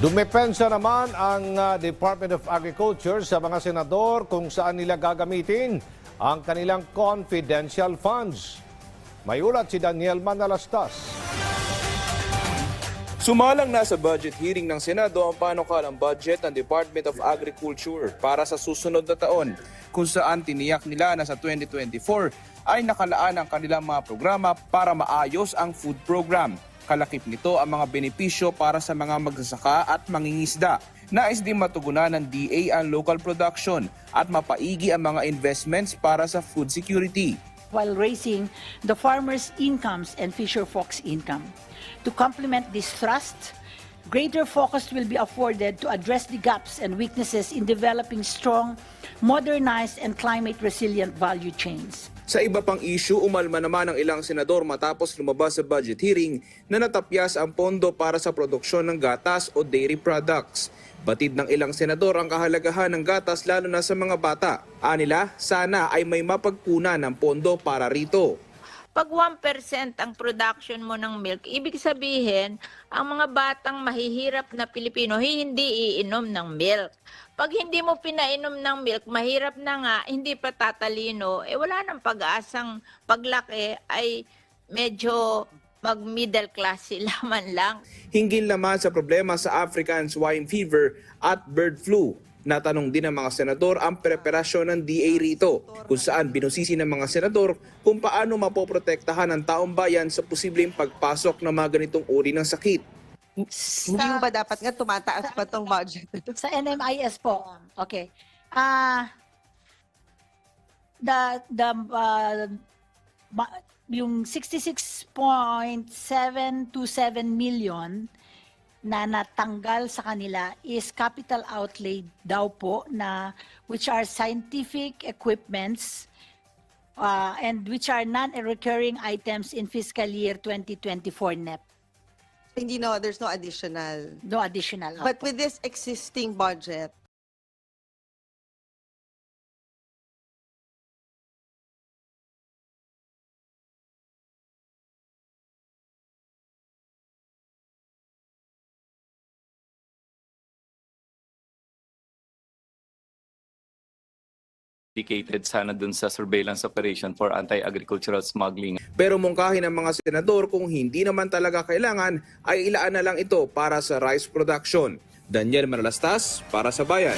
Dumepensa naman ang uh, Department of Agriculture sa mga senador kung saan nila gagamitin ang kanilang confidential funds. May ulat si Daniel Manalastas. Sumalang na sa budget hearing ng Senado ang panukalang budget ng Department of Agriculture para sa susunod na taon kung saan tiniyak nila na sa 2024 ay nakalaan ang kanilang mga programa para maayos ang food program. Kalakip nito ang mga benepisyo para sa mga magsasaka at mangingisda. Nais din matugunan ng DA ang local production at mapaigi ang mga investments para sa food security. while raising the farmers' incomes and fisher folks' income. To complement this thrust, greater focus will be afforded to address the gaps and weaknesses in developing strong, modernized, and climate-resilient value chains. Sa iba pang issue, umalma naman ang ilang senador matapos lumabas sa budget hearing na natapyas ang pondo para sa produksyon ng gatas o dairy products. Batid ng ilang senador ang kahalagahan ng gatas lalo na sa mga bata. Anila, sana ay may mapagkunan ng pondo para rito. Pag 1% ang production mo ng milk, ibig sabihin, ang mga batang mahihirap na Pilipino hindi iinom ng milk. Pag hindi mo pinainom ng milk, mahirap na nga, hindi pa tatalino, eh wala nang pag-asang paglaki ay medyo mag-middle class sila man lang. Hinggil naman sa problema sa African swine fever at bird flu. Natanong din ng mga senador ang preparasyon ng DA rito, kung saan binusisi ng mga senador kung paano mapoprotektahan ang taong bayan sa posibleng pagpasok ng mga ganitong uri ng sakit. Hindi mo ba dapat nga tumataas pa tong budget? Sa NMIS po. Okay. Ah the the uh, yung 66.727 million na natanggal sa kanila is capital outlay daw po na which are scientific equipments uh, and which are non-recurring items in fiscal year 2024 NEP. Hindi no, there's no additional. No additional. But with this existing budget, dedicated sana dun sa surveillance operation for anti-agricultural smuggling. Pero mungkahin ng mga senador kung hindi naman talaga kailangan ay ilaan na lang ito para sa rice production. Daniel Manalastas para sa Bayan.